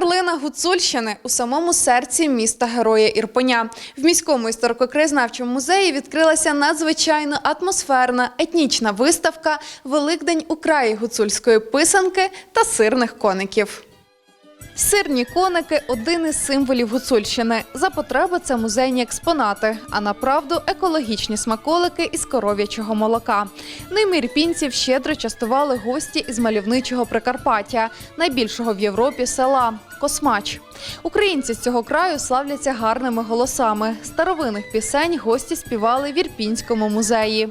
Перлина Гуцульщини у самому серці міста Героя Ірпеня. В міському історико-краєзнавчому музеї відкрилася надзвичайно атмосферна етнічна виставка Великдень у краї гуцульської писанки та сирних коників. Сирні коники один із символів Гуцульщини. За потреби це музейні експонати, а направду екологічні смаколики із коров'ячого молока. Ними ірпінців щедро частували гості із мальовничого Прикарпаття, найбільшого в Європі села Космач. Українці з цього краю славляться гарними голосами. Старовинних пісень гості співали в Ірпінському музеї.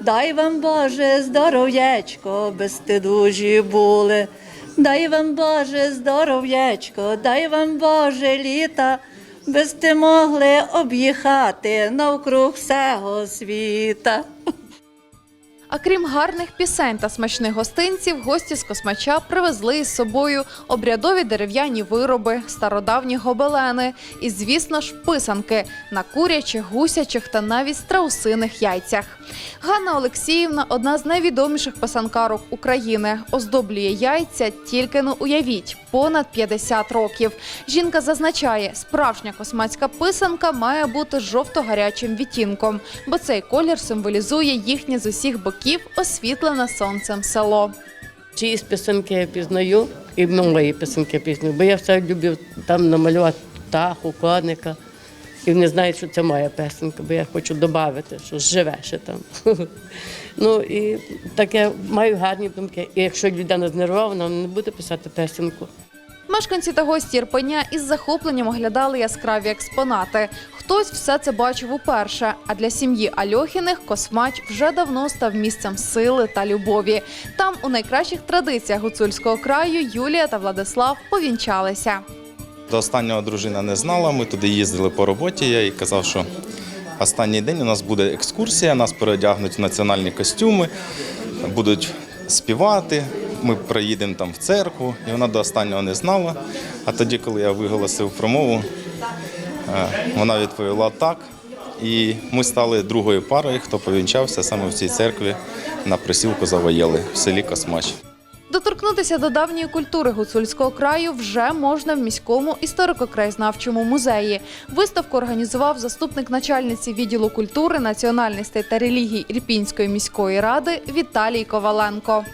Дай вам Боже здоров'ячко, безстидужі були. Дай вам Боже здоров'ячко, дай вам Боже літа, без ти могли об'їхати навкруг всього світа. А крім гарних пісень та смачних гостинців, гості з космача привезли із собою обрядові дерев'яні вироби, стародавні гобелени і, звісно ж, писанки на курячих, гусячих та навіть страусиних яйцях. Ганна Олексіївна одна з найвідоміших писанкарок України. Оздоблює яйця тільки ну уявіть понад 50 років. Жінка зазначає, справжня космацька писанка має бути жовто-гарячим відтінком, бо цей колір символізує їхнє з усіх боків освітлене сонцем село. Чиїсь писанки я пізнаю, і мої писанки пізнаю, бо я все люблю там намалювати птаху, коника. І вони знають, що це моя песенка, бо я хочу додати, що живе ще там. Ну і таке маю гарні думки. І якщо людина знервована, вона не буде писати песенку. Мешканці та гості Ірпеня із захопленням оглядали яскраві експонати. Хтось все це бачив уперше. А для сім'ї Альохіних космач вже давно став місцем сили та любові. Там, у найкращих традиціях гуцульського краю, Юлія та Владислав повінчалися. До останнього дружина не знала. Ми туди їздили по роботі. Я їй казав, що останній день у нас буде екскурсія, нас переодягнуть в національні костюми, будуть співати. Ми приїдемо там в церкву, і вона до останнього не знала. А тоді, коли я виголосив промову, е, вона відповіла так. І ми стали другою парою, хто повінчався саме в цій церкві на присілку Завоєли в селі Космач. Доторкнутися до давньої культури гуцульського краю вже можна в міському історико-краєзнавчому музеї. Виставку організував заступник начальниці відділу культури, національностей та релігій Ірпінської міської ради Віталій Коваленко.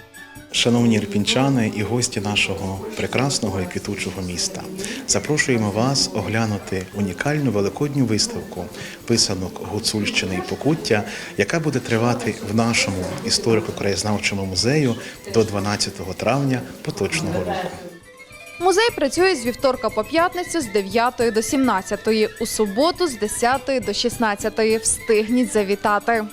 Шановні ірпінчани і гості нашого прекрасного і квітучого міста, запрошуємо вас оглянути унікальну великодню виставку писанок Гуцульщини і Покуття, яка буде тривати в нашому історико-краєзнавчому музею до 12 травня поточного року. Музей працює з вівторка по п'ятницю з 9 до 17, у суботу з 10 до 16. Встигніть завітати.